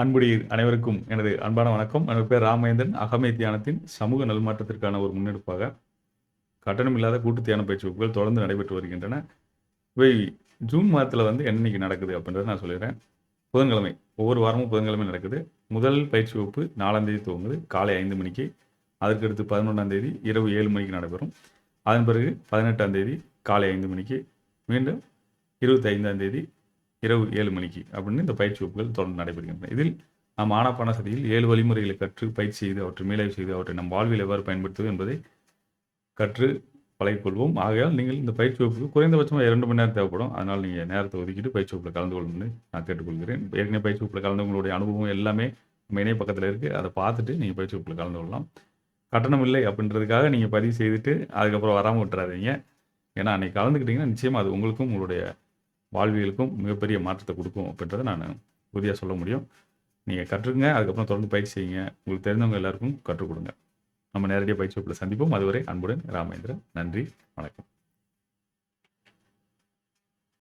அன்புடைய அனைவருக்கும் எனது அன்பான வணக்கம். எனது பேர் ராமேந்திரன். அகமை தியானத்தின் சமூக நல்மாற்றத்திற்கான ஒரு முன்னெடுப்பாக கட்டணமில்லாத கூட்டு தியான பயிற்சி வகுப்புகள் தொடர்ந்து நடைபெற்று வருகின்றன. இவை ஜூன் மாதத்தில் வந்து என்னைக்கு நடக்குது அப்படின்றத நான் சொல்லிடுறேன். புதன்கிழமை ஒவ்வொரு வாரமும் புதன்கிழமை நடக்குது. முதல் பயிற்சி வகுப்பு நாலாம் தேதி துவங்குது. காலை ஐந்து மணிக்கு அதற்கடுத்து பதினொன்றாம் தேதி இரவு ஏழு மணிக்கு நடைபெறும். அதன் பிறகு பதினெட்டாம் தேதி காலை ஐந்து மணிக்கு மீண்டும் இருபத்தி ஐந்தாம் தேதி இரவு ஏழு மணிக்கு அப்படின்னு இந்த பயிற்சி வகுப்புகள் தொடர்ந்து நடைபெறுகின்றன. இதில் நாம் ஆனாப்பான சதியில் ஏழு வழிமுறைகளை கற்று பயிற்சி செய்து அவற்றை மீளாய்வு செய்து அவற்றை நம் வாழ்வில் எவ்வாறு பயன்படுத்துவது என்பதை கற்று பழகிக்கொள்வோம் ஆகையால் நீங்கள் இந்த பயிற்சி வகுப்புக்கு குறைந்தபட்சமாக இரண்டு மணி நேரம் தேவைப்படும். அதனால் நீங்கள் நேரத்தை ஒதுக்கிட்டு பயிற்சி வகுப்பில் கலந்து கொள்ளணும்னு நான் கேட்டுக்கொள்கிறேன். ஏற்கனவே பயிற்சி வகுப்பில் கலந்தவங்களுடைய அனுபவம் எல்லாமே நம்ம இணைய பக்கத்தில் இருக்குது அதை பார்த்துட்டு நீங்கள் பயிற்சி வகுப்பில் கலந்து கொள்ளலாம். கட்டணம் இல்லை அப்படின்றதுக்காக நீங்கள் பதிவு செய்துட்டு அதுக்கப்புறம் வராமல் விட்டுறாதீங்க. ஏன்னா அன்றைக்கி கலந்துக்கிட்டிங்கன்னா நிச்சயமாக அது உங்களுக்கும் உங்களுடைய வாழ்வியலுக்கும் மிகப்பெரிய மாற்றத்தை கொடுக்கும் அப்படின்றத நான் உறுதியாக சொல்ல முடியும். நீங்கள் கற்றுக்குங்க அதுக்கப்புறம் தொடர்ந்து பயிற்சி செய்யுங்க. உங்களுக்கு தெரிந்தவங்க எல்லாருக்கும் கற்றுக் கொடுங்க. நம்ம நேரடியாக பயிற்சி வகுப்பில் சந்திப்போம். அதுவரை அன்புடன் ராமேந்திரன். நன்றி வணக்கம்.